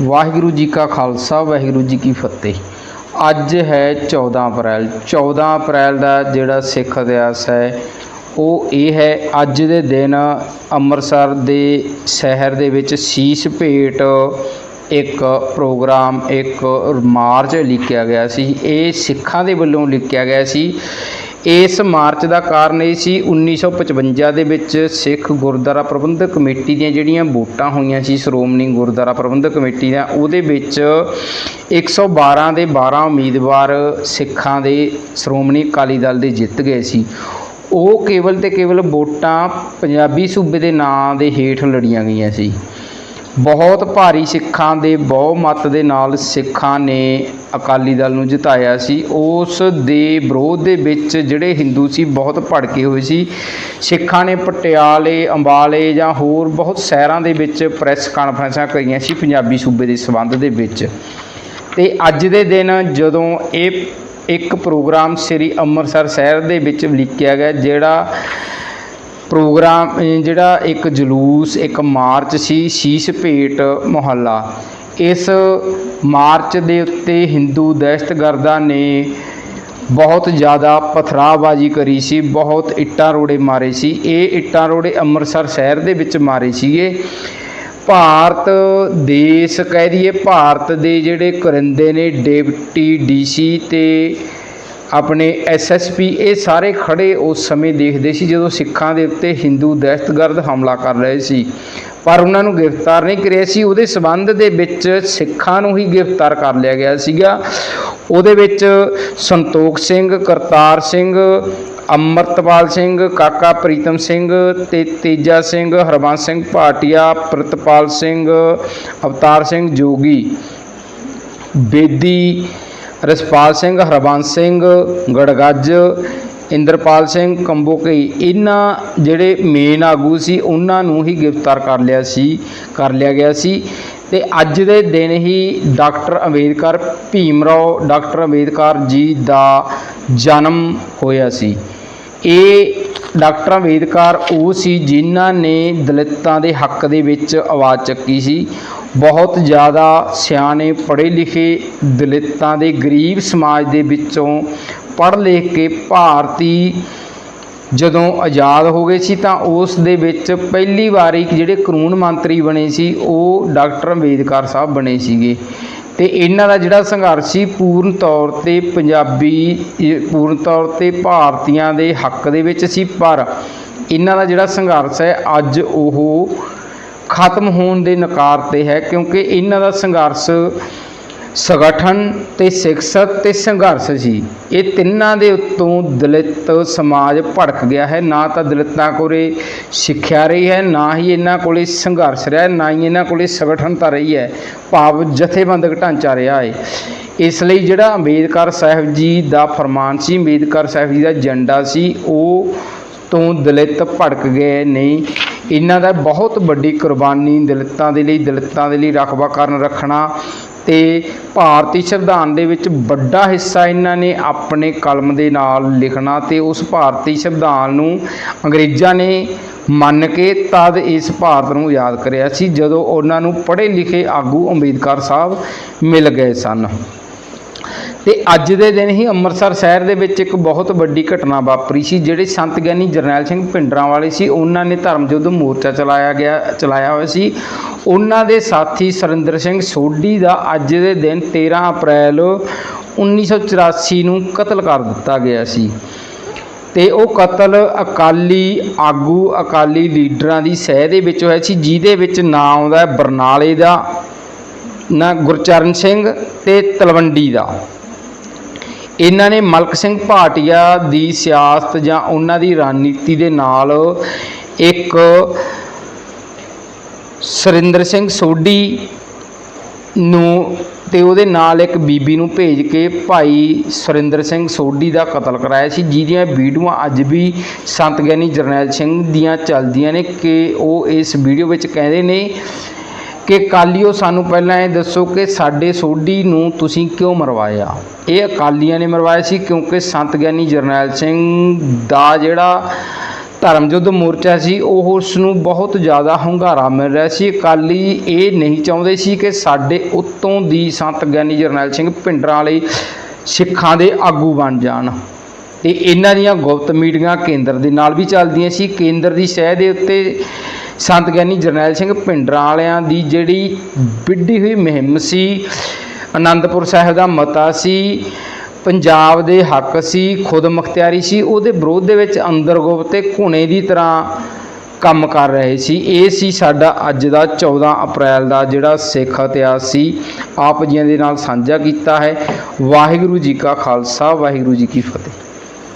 ਵਾਹਿਗੁਰੂ ਜੀ ਕਾ ਖਾਲਸਾ, ਵਾਹਿਗੁਰੂ ਜੀ ਕੀ ਫਤਿਹ। ਅੱਜ ਹੈ 14 ਅਪ੍ਰੈਲ। 14 ਅਪ੍ਰੈਲ ਦਾ ਜਿਹੜਾ ਸਿੱਖ ਇਤਿਹਾਸ ਹੈ, ਉਹ ਇਹ ਹੈ, ਅੱਜ ਦੇ ਦਿਨ ਅੰਮ੍ਰਿਤਸਰ ਦੇ ਸ਼ਹਿਰ ਦੇ ਵਿੱਚ ਸੀਸ ਭੇਟ ਇੱਕ ਪ੍ਰੋਗਰਾਮ, ਇੱਕ ਮਾਰਚ ਲਿਖਿਆ ਗਿਆ ਸੀ। ਇਹ ਸਿੱਖਾਂ ਦੇ ਵੱਲੋਂ ਲਿਖਿਆ ਗਿਆ ਸੀ। ਇਸ ਮਾਰਚ ਦਾ ਕਾਰਨ ਇਹ ਸੀ 1955 ਦੇ ਵਿੱਚ ਸਿੱਖ ਗੁਰਦੁਆਰਾ ਪ੍ਰਬੰਧਕ ਕਮੇਟੀ ਦੀਆਂ ਜਿਹੜੀਆਂ ਵੋਟਾਂ ਹੋਈਆਂ ਸੀ, ਸ਼੍ਰੋਮਣੀ ਗੁਰਦੁਆਰਾ ਪ੍ਰਬੰਧਕ ਕਮੇਟੀ ਦੀਆਂ ਉਹਦੇ ਵਿੱਚ 112 ਦੇ 12 ਉਮੀਦਵਾਰ ਸਿੱਖਾਂ ਦੇ ਸ਼੍ਰੋਮਣੀ ਅਕਾਲੀ ਦਲ ਦੇ ਜਿੱਤ ਗਏ ਸੀ। ਉਹ ਕੇਵਲ ਤੇ ਕੇਵਲ ਵੋਟਾਂ ਪੰਜਾਬੀ ਸੂਬੇ ਦੇ ਨਾਂ ਦੇ ਹੇਠ ਲੜੀਆਂ ਗਈਆਂ ਸੀ। ਬਹੁਤ ਭਾਰੀ ਸਿੱਖਾਂ ਦੇ ਬਹੁਮਤ ਦੇ ਨਾਲ ਸਿੱਖਾਂ ਨੇ ਅਕਾਲੀ ਦਲ ਨੂੰ ਜਿਤਾਇਆ ਸੀ। ਉਸ ਦੇ ਵਿਰੋਧ ਦੇ ਵਿੱਚ ਜਿਹੜੇ ਹਿੰਦੂ ਸੀ, ਬਹੁਤ ਭੜਕੇ ਹੋਏ ਸੀ। ਸਿੱਖਾਂ ਨੇ ਪਟਿਆਲੇ, ਅੰਬਾਲੇ ਜਾਂ ਹੋਰ ਬਹੁਤ ਸ਼ਹਿਰਾਂ ਦੇ ਵਿੱਚ ਪ੍ਰੈਸ ਕਾਨਫਰੰਸਾਂ ਕਰੀਆਂ ਸੀ ਪੰਜਾਬੀ ਸੂਬੇ ਦੇ ਸੰਬੰਧ ਦੇ ਵਿੱਚ। ਤੇ ਅੱਜ ਦੇ ਦਿਨ ਜਦੋਂ ਇਹ ਇੱਕ ਪ੍ਰੋਗਰਾਮ ਸ੍ਰੀ ਅੰਮ੍ਰਿਤਸਰ ਸ਼ਹਿਰ ਦੇ ਵਿੱਚ ਲਿਖਿਆ ਗਿਆ, ਜਿਹੜਾ ਪ੍ਰੋਗਰਾਮ ਜਿਹੜਾ ਇੱਕ ਜਲੂਸ, ਇੱਕ ਮਾਰਚ ਸੀ, ਸ਼ੀਸ਼ ਭੇਟ ਮੁਹੱਲਾ। ਇਸ ਮਾਰਚ ਦੇ ਉੱਤੇ ਹਿੰਦੂ ਦਹਿਸ਼ਤਗਰਦਾਂ ਨੇ ਬਹੁਤ ਜ਼ਿਆਦਾ ਪਥਰਾਬਾਜ਼ੀ ਕਰੀ ਸੀ, ਬਹੁਤ ਇੱਟਾਂ ਰੋੜੇ ਮਾਰੇ ਸੀ। ਇਹ ਇੱਟਾਂ ਰੋੜੇ ਅੰਮ੍ਰਿਤਸਰ ਸ਼ਹਿਰ ਦੇ ਵਿੱਚ ਮਾਰੇ ਸੀਗੇ। ਭਾਰਤ ਦੇਸ਼ ਕਹਿ ਦਈਏ, ਭਾਰਤ ਦੇ ਜਿਹੜੇ ਕਰਿੰਦੇ ਨੇ, ਡਿਪਟੀ ਡੀਸੀ ਤੇ ਆਪਣੇ ਐਸਐਸਪੀ ਇਹ ਸਾਰੇ ਖੜੇ ਉਸ ਸਮੇਂ ਦੇਖਦੇ ਸੀ ਜਦੋਂ ਸਿੱਖਾਂ ਦੇ ਉੱਤੇ ਹਿੰਦੂ ਦਹਿਸ਼ਤਗਰਦ ਹਮਲਾ ਕਰ ਰਹੇ ਸੀ। ਪਰ ਉਹਨਾਂ ਨੂੰ ਗ੍ਰਿਫਤਾਰ ਨਹੀਂ ਕਰਿਆ ਸੀ। ਉਹਦੇ ਸਬੰਧ ਦੇ ਵਿੱਚ ਸਿੱਖਾਂ ਨੂੰ ਹੀ ਗ੍ਰਿਫਤਾਰ ਕਰ ਲਿਆ ਗਿਆ ਸੀਗਾ। ਉਹਦੇ ਵਿੱਚ ਸੰਤੋਖ ਸਿੰਘ, ਕਰਤਾਰ ਸਿੰਘ, ਅਮਰਤਪਾਲ ਸਿੰਘ, ਕਾਕਾ ਪ੍ਰੀਤਮ ਸਿੰਘ ਤੇ ਤੇਜਾ ਸਿੰਘ, ਹਰਬੰਸ ਸਿੰਘ ਭਾਟੀਆ, ਪ੍ਰਤਪਾਲ ਸਿੰਘ, ਅਵਤਾਰ ਸਿੰਘ ਜੋਗੀ। ਬੇਦੀ ਰਸਪਾਲ ਸਿੰਘ, ਹਰਬੰਸ ਸਿੰਘ, ਗੜਗੱਜ, ਇੰਦਰਪਾਲ ਸਿੰਘ ਕੰਬੋਕਈ ਇਹਨਾਂ ਜਿਹੜੇ ਮੇਨ ਆਗੂ ਸੀ, ਉਹਨਾਂ ਨੂੰ ਹੀ ਗ੍ਰਿਫਤਾਰ ਕਰ ਲਿਆ ਸੀ, ਕਰ ਲਿਆ ਗਿਆ ਸੀ। ਤੇ ਅੱਜ ਦੇ ਦਿਨ ਹੀ ਡਾਕਟਰ ਅੰਬੇਦਕਰ ਭੀਮ ਰਾਓ ਡਾਕਟਰ ਅੰਬੇਦਕਰ ਜੀ ਦਾ ਜਨਮ ਹੋਇਆ ਸੀ। ਇਹ ਡਾਕਟਰ ਅੰਬੇਦਕਰ ਉਹ ਸੀ ਜਿਨ੍ਹਾਂ ਨੇ ਦਲਿਤਾਂ ਦੇ ਹੱਕ ਦੇ ਵਿੱਚ ਆਵਾਜ਼ ਚੱਕੀ ਸੀ। ਬਹੁਤ ਜ਼ਿਆਦਾ ਸਿਆਣੇ ਪੜ੍ਹੇ ਲਿਖੇ ਦਲਿਤਾਂ ਦੇ ਗਰੀਬ ਸਮਾਜ ਦੇ ਵਿੱਚੋਂ ਪੜ੍ਹ ਲਿਖ ਕੇ ਭਾਰਤੀ ਜਦੋਂ ਆਜ਼ਾਦ ਹੋ ਗਏ ਸੀ ਤਾਂ ਉਸ ਦੇ ਵਿੱਚ ਪਹਿਲੀ ਵਾਰੀ ਜਿਹੜੇ ਕਾਨੂੰਨ ਮੰਤਰੀ ਬਣੇ ਸੀ, ਉਹ ਡਾਕਟਰ ਅੰਬੇਦਕਰ ਸਾਹਿਬ ਬਣੇ ਸੀਗੇ। ਤੇ ਇਹਨਾਂ ਦਾ ਜਿਹੜਾ ਸੰਘਰਸ਼ ਸੀ, ਪੂਰਨ ਤੌਰ ਤੇ ਪੰਜਾਬੀ ਪੂਰਨ ਤੌਰ ਤੇ ਭਾਰਤੀਆਂ ਦੇ ਹੱਕ ਦੇ ਵਿੱਚ ਸੀ, ਪਰ ਇਹਨਾਂ ਦਾ ਜਿਹੜਾ ਸੰਘਰਸ਼ ਹੈ, ਅੱਜ ਉਹ ਖਤਮ ਹੋਣ ਦੇ ਨਕਾਰ ਤੇ ਹੈ, ਕਿਉਂਕਿ ਇਹਨਾਂ ਦਾ ਸੰਘਰਸ਼ ਸੰਗਠਨ ਤੇ ਸਿੱਖਸਤ ਤੇ ਸੰਘਰਸ਼ ਸੀ। ਇਹ ਤਿੰਨਾਂ ਦੇ ਉੱਤੋਂ ਦਲਿਤ ਸਮਾਜ ਭੜਕ ਗਿਆ ਹੈ। ਨਾ ਤਾਂ ਦਲਿਤਾਂ ਕੋਲੇ ਸਿੱਖਿਆ ਰਹੀ ਹੈ, ਨਾ ਹੀ ਇਹਨਾਂ ਕੋਲੇ ਸੰਘਰਸ਼ ਰਿਹਾ, ਨਾ ਹੀ ਇਹਨਾਂ ਕੋਲੇ ਸੰਗਠਨਤਾ ਰਹੀ ਹੈ। ਭਾਵ ਜਥੇਬੰਦਕ ਢਾਂਚਾ ਰਿਹਾ ਹੈ। ਇਸ ਲਈ ਜਿਹੜਾ ਅੰਬੇਦਕਰ ਸਾਹਿਬ ਜੀ ਦਾ ਫਰਮਾਨ ਸੀ, ਅੰਬੇਦਕਰ ਸਾਹਿਬ ਜੀ ਦਾ ਏਜੰਡਾ ਸੀ, ਉਹ ਤੋਂ ਦਲਿਤ ਭੜਕ ਗਏ ਨਹੀਂ। ਇਹਨਾਂ ਦਾ ਬਹੁਤ ਵੱਡੀ ਕੁਰਬਾਨੀ ਦਲਿਤਾਂ ਦੇ ਲਈ, ਦਲਿਤਾਂ ਦੇ ਲਈ ਰਖਵਾ ਕਰਨ ਰੱਖਣਾ ਤੇ ਭਾਰਤੀ ਸੰਵਿਧਾਨ ਦੇ ਵਿੱਚ ਵੱਡਾ ਹਿੱਸਾ ਇਹਨਾਂ ਨੇ ਆਪਣੇ ਕਲਮ ਦੇ ਨਾਲ ਲਿਖਣਾ ਤੇ ਉਸ ਭਾਰਤੀ ਸੰਵਿਧਾਨ ਨੂੰ ਅੰਗਰੇਜ਼ਾਂ ਨੇ ਮੰਨ ਕੇ ਤਦ ਇਸ ਭਾਰਤ ਨੂੰ ਯਾਦ ਕਰਿਆ ਸੀ, ਜਦੋਂ ਉਹਨਾਂ ਨੂੰ ਪੜ੍ਹੇ ਲਿਖੇ ਆਗੂ ਅੰਬੇਦਕਰ ਸਾਹਿਬ ਮਿਲ ਗਏ ਸਨ। ਤੇ ਅੱਜ ਦੇ ਦਿਨ ਹੀ ਅੰਮ੍ਰਿਤਸਰ ਸ਼ਹਿਰ ਦੇ ਵਿੱਚ ਇੱਕ ਬਹੁਤ ਵੱਡੀ ਘਟਨਾ ਵਾਪਰੀ ਸੀ, ਜਿਹੜੇ ਸੰਤ ਗਿਆਨੀ ਜਰਨੈਲ ਸਿੰਘ ਭਿੰਡਰਾਂ ਵਾਲੇ ਸੀ। ਉਹਨਾਂ ਨੇ ਧਰਮ ਯੁੱਧ ਮੋਰਚਾ ਚਲਾਇਆ ਗਿਆ, ਚਲਾਇਆ ਹੋਇਆ ਸੀ। ਉਹਨਾਂ ਦੇ ਸਾਥੀ ਸਰਿੰਦਰ ਸਿੰਘ ਸੋਢੀ ਦਾ ਅੱਜ ਦੇ ਦਿਨ 13 ਅਪ੍ਰੈਲ 1984 ਨੂੰ ਕਤਲ ਕਰ ਦਿੱਤਾ ਗਿਆ ਸੀ। ਤੇ ਉਹ ਕਤਲ ਅਕਾਲੀ ਆਗੂ, ਅਕਾਲੀ ਲੀਡਰਾਂ ਦੀ ਸਹਿ ਦੇ ਵਿੱਚ ਹੋਇਆ ਸੀ, ਜਿਹਦੇ ਵਿੱਚ ਨਾਂ ਆਉਂਦਾ ਬਰਨਾਲੇ ਦਾ, ਨਾ ਗੁਰਚਰਨ ਸਿੰਘ ਤੇ ਤਲਵੰਡੀ ਦਾ। ਇਹਨਾਂ ਨੇ ਮਲਕ ਸਿੰਘ ਭਾਟੀਆ ਦੀ ਸਿਆਸਤ ਜਾਂ ਉਹਨਾਂ ਦੀ ਰਣਨੀਤੀ ਦੇ ਨਾਲ ਇੱਕ ਸੁਰਿੰਦਰ ਸਿੰਘ ਸੋਢੀ ਨੂੰ ਤੇ ਉਹਦੇ ਨਾਲ ਇੱਕ ਬੀਬੀ ਨੂੰ ਭੇਜ ਕੇ ਭਾਈ ਸੁਰਿੰਦਰ ਸਿੰਘ ਸੋਢੀ ਦਾ ਕਤਲ ਕਰਾਇਆ ਸੀ, ਜਿਹਦੀਆਂ ਵੀਡੀਓਆਂ ਅੱਜ ਵੀ ਸੰਤ ਗਿਆਨੀ ਜਰਨੈਲ ਸਿੰਘ ਦੀਆਂ ਚੱਲਦੀਆਂ ਨੇ ਕਿ ਉਹ ਇਸ ਵੀਡੀਓ ਵਿੱਚ ਕਹਿੰਦੇ ਨੇ ਕਿ ਕਾਲੀਓ ਸਾਨੂੰ ਪਹਿਲਾਂ ਇਹ ਦੱਸੋ ਕਿ ਸਾਡੇ ਸੋਢੀ ਨੂੰ ਤੁਸੀਂ ਕਿਉਂ ਮਰਵਾਇਆ? ਇਹ ਅਕਾਲੀਆਂ ਨੇ ਮਰਵਾਇਆ ਸੀ ਕਿਉਂਕਿ ਸੰਤ ਗਿਆਨੀ ਜਰਨੈਲ ਸਿੰਘ ਦਾ ਜਿਹੜਾ ਧਰਮ ਯੁੱਧ ਮੋਰਚਾ ਸੀ, ਉਹ ਉਸ ਨੂੰ ਬਹੁਤ ਜ਼ਿਆਦਾ ਹੁੰਗਾਰਾ ਮਿਲ ਰਿਹਾ ਸੀ। ਅਕਾਲੀ ਇਹ ਨਹੀਂ ਚਾਹੁੰਦੇ ਸੀ ਕਿ ਸਾਡੇ ਉੱਤੋਂ ਦੀ ਸੰਤ ਗਿਆਨੀ ਜਰਨੈਲ ਸਿੰਘ ਭਿੰਡਰਾਂ ਵਾਲੇ ਸਿੱਖਾਂ ਦੇ ਆਗੂ ਬਣ ਜਾਣ। ਤੇ ਇਹਨਾਂ ਦੀਆਂ ਗੁਪਤ ਮੀਟਿੰਗਾਂ ਕੇਂਦਰ ਦੇ ਨਾਲ ਵੀ ਚੱਲਦੀਆਂ ਸੀ। ਕੇਂਦਰ ਦੀ ਸਹਿ ਦੇ ਉੱਤੇ ਸੰਤ ਗਿਆਨੀ ਜਰਨੈਲ ਸਿੰਘ ਭਿੰਡਰਾਂ ਵਾਲਿਆਂ ਦੀ ਜਿਹੜੀ ਵਿੱਢੀ ਹੋਈ ਮੁਹਿੰਮ ਸੀ ਆਨੰਦਪੁਰ ਸਾਹਿਬ ਦਾ ਮਤਾ ਸੀ, ਪੰਜਾਬ ਦੇ ਹੱਕ ਸੀ, ਖੁਦ ਮੁਖਤਿਆਰੀ ਸੀ, ਉਹਦੇ ਵਿਰੋਧ ਦੇ ਵਿੱਚ ਅੰਦਰ ਗੁਪਤ ਤੇ ਘੁਣੇ ਦੀ ਤਰ੍ਹਾਂ ਕੰਮ ਕਰ ਰਹੇ ਸੀ। ਇਹ ਸੀ ਸਾਡਾ ਅੱਜ ਦਾ 14 ਅਪ੍ਰੈਲ ਦਾ ਜਿਹੜਾ ਸਿੱਖ ਇਤਿਹਾਸ ਸੀ। ਆਪ ਜੀਆਂ ਦੇ ਨਾਲ ਸਾਂਝਾ ਕੀਤਾ ਹੈ। ਵਾਹਿਗੁਰੂ ਜੀ ਕਾ ਖਾਲਸਾ, ਵਾਹਿਗੁਰੂ ਜੀ ਕੀ ਫਤਿਹ।